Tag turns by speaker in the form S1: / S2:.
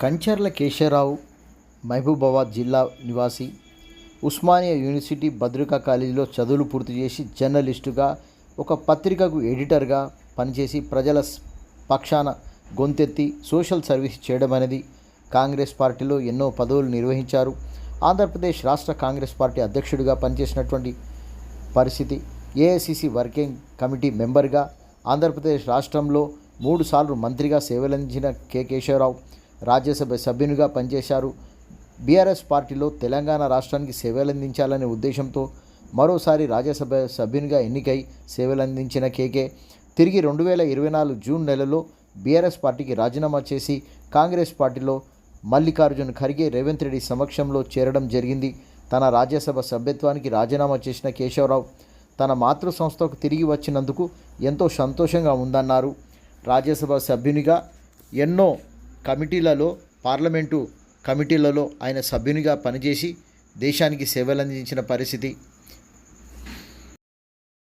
S1: కంచర్ల కేశవరావు మహబూబాబాద్ జిల్లా నివాసి ఉస్మానియా యూనివర్సిటీ భద్రికా కాలేజీలో చదువులు పూర్తి చేసి జర్నలిస్టుగా ఒక పత్రికకు ఎడిటర్గా పనిచేసి ప్రజల పక్షాన గొంతెత్తి సోషల్ సర్వీస్ చేయడం అనేది కాంగ్రెస్ పార్టీలో ఎన్నో పదవులు నిర్వహించారు. ఆంధ్రప్రదేశ్ రాష్ట్ర కాంగ్రెస్ పార్టీ అధ్యక్షుడిగా పనిచేసినటువంటి పరిస్థితి ఏఐసిసి వర్కింగ్ కమిటీ మెంబర్గా ఆంధ్రప్రదేశ్ రాష్ట్రంలో మూడుసార్లు మంత్రిగా సేవలందించిన కె కేశవరావు రాజ్యసభ సభ్యునిగా పనిచేశారు. బీఆర్ఎస్ పార్టీలో తెలంగాణ రాష్ట్రానికి సేవలందించాలనే ఉద్దేశంతో మరోసారి రాజ్యసభ సభ్యునిగా ఎన్నికై సేవలందించిన కేకే తిరిగి రెండు వేల ఇరవై నాలుగు జూన్ నెలలో బీఆర్ఎస్ పార్టీకి రాజీనామా చేసి కాంగ్రెస్ పార్టీలో మల్లికార్జున్ ఖర్గే రేవంత్ రెడ్డి సమక్షంలో చేరడం జరిగింది. తన రాజ్యసభ సభ్యత్వానికి రాజీనామా చేసిన కేశవరావు తన మాతృ సంస్థకు తిరిగి వచ్చినందుకు ఎంతో సంతోషంగా ఉందన్నారు. రాజ్యసభ సభ్యునిగా ఎన్నో కమిటీలలో పార్లమెంటు కమిటీలలో ఆయన సభ్యునిగా పనిచేసి దేశానికి సేవలందించిన పరిస్థితి